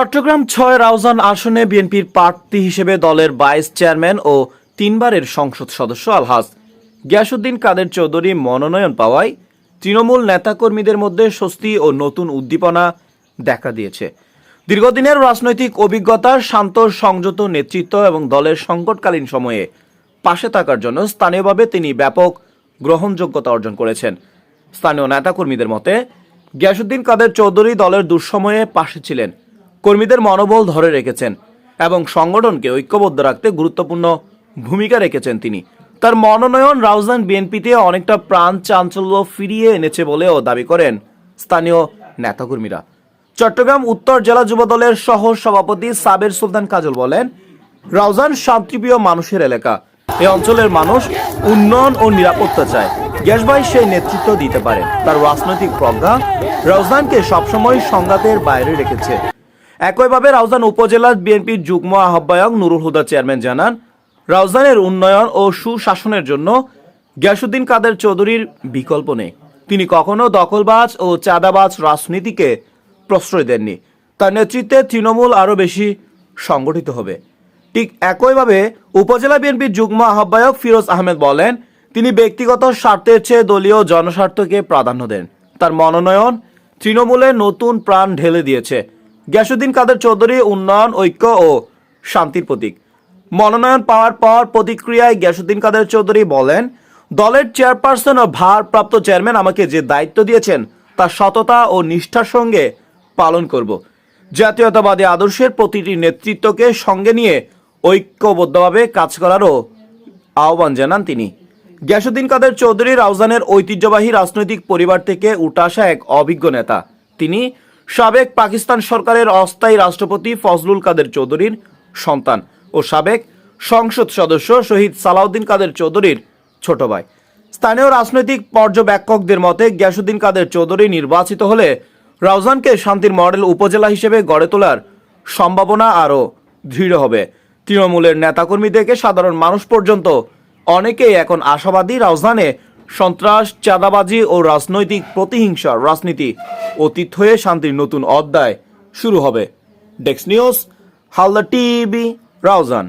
চট্টগ্রাম ছয় রাউজান আসনে বিএনপির প্রার্থী হিসেবে দলের ভাইস চেয়ারম্যান ও তিনবারের সংসদ সদস্য আলহাজ। গিয়াসুদ্দিন কাদের চৌধুরী মনোনয়ন পাওয়ায় তৃণমূল নেতাকর্মীদের মধ্যে স্বস্তি ও নতুন উদ্দীপনা দেখা দিয়েছে। দীর্ঘদিনের রাজনৈতিক অভিজ্ঞতা শান্ত, সংযত নেতৃত্ব এবং দলের সংকটকালীন সময়ে পাশে থাকার জন্য স্থানীয়ভাবে তিনি ব্যাপক গ্রহণযোগ্যতা অর্জন করেছেন। স্থানীয় নেতাকর্মীদের মতে গিয়াসুদ্দিন কাদের চৌধুরী দলের দুঃসময়ে পাশে ছিলেন। কর্মীদের মনোবল ধরে রেখেছেন এবং সংগঠনকে ঐক্যবদ্ধ রাখতে গুরুত্বপূর্ণ ভূমিকা রেখেছেন তিনি। তার মনোনয়ন রাউজান বিএনপিতে অনেকটা প্রাণ চাঞ্চল্য ফিরিয়ে এনেছে বলেও দাবি করেন স্থানীয় নেতাকর্মীরা। চট্টগ্রাম উত্তর জেলা যুব দলের সহ সভাপতি সাবের সুলতান কাজল বলেন, রাউজান শান্তিপ্রিয় মানুষের এলাকা। এই অঞ্চলের মানুষ উন্নয়ন ও নিরাপত্তা চায়। গ্যাসবাই সেই নেতৃত্ব দিতে পারে। তার রাজনৈতিক প্রজ্ঞা রাউজানকে সবসময় সংঘাতের বাইরে রেখেছে। একইভাবে রাউজান উপজেলার বিএনপির যুগ্ম আহ্বায়ক নুরুল হুদা চেয়ারম্যান জানান, রাউজানের উন্নয়ন ও সুশাসনের জন্য গিয়াসুদ্দিন কাদের চৌধুরীর বিকল্প নেই। তিনি কখনো দখলবাজ ও চাঁদাবাজ রাজনীতিকে প্রশ্রয় দেননি। তার নেতৃত্বে তৃণমূল আরও বেশি সংগঠিত হবে। ঠিক একইভাবে উপজেলা বিএনপির যুগ্ম আহ্বায়ক ফিরোজ আহমেদ বলেন, তিনি ব্যক্তিগত স্বার্থের চেয়ে দলীয় জনস্বার্থকে প্রাধান্য দেন। তার মনোনয়ন তৃণমূলে নতুন প্রাণ ঢেলে দিয়েছে। গ্যাসুদ্দিন কাদের চৌধুরী, উন্নয়ন, ঐক্য ও শান্তির প্রতীক। মনোনয়ন পাওয়ার পর প্রতিক্রিয়ায় গ্যাসুদ্দিন কাদের চৌধুরী বলেন, দলের চেয়ারপারসন ও ভারপ্রাপ্ত চেয়ারম্যান আমাকে যে দায়িত্ব দিয়েছেন, তা সততা ও নিষ্ঠার সঙ্গে পালন করব। জাতীয়তাবাদী আদর্শের প্রতিটি নেতৃত্বকে সঙ্গে নিয়ে ঐক্যবদ্ধভাবে কাজ করারও আহ্বান জানান তিনি। গ্যাসুদ্দিন কাদের চৌধুরী রাউজানের ঐতিহ্যবাহী রাজনৈতিক পরিবার থেকে উঠে আসা এক অভিজ্ঞ নেতা। তিনি সাবেক পাকিস্তান সরকারের অস্থায়ী রাষ্ট্রপতি ফজলুল কাদের চৌধুরীর সন্তান ও সাবেক সংসদ সদস্য শহীদ সালাউদ্দিন কাদের চৌধুরীর ছোট ভাই। স্থানীয় রাজনৈতিক পর্যবেক্ষকদের মতে, গ্যাসুদ্দিন কাদের চৌধুরী নির্বাচিত হলে রাউজানকে শান্তির মডেল উপজেলা হিসেবে গড়ে তোলার সম্ভাবনা আরও দৃঢ় হবে। তৃণমূলের নেতাকর্মী থেকে সাধারণ মানুষ পর্যন্ত অনেকেই এখন আশাবাদী রাজধানে সন্ত্রাস, চাঁদাবাজি ও রাজনৈতিক প্রতিহিংসার রাজনীতি। অতীত হয়ে শান্তির নতুন অধ্যায় শুরু হবে। ডেক্স news Halda TV, Raozan.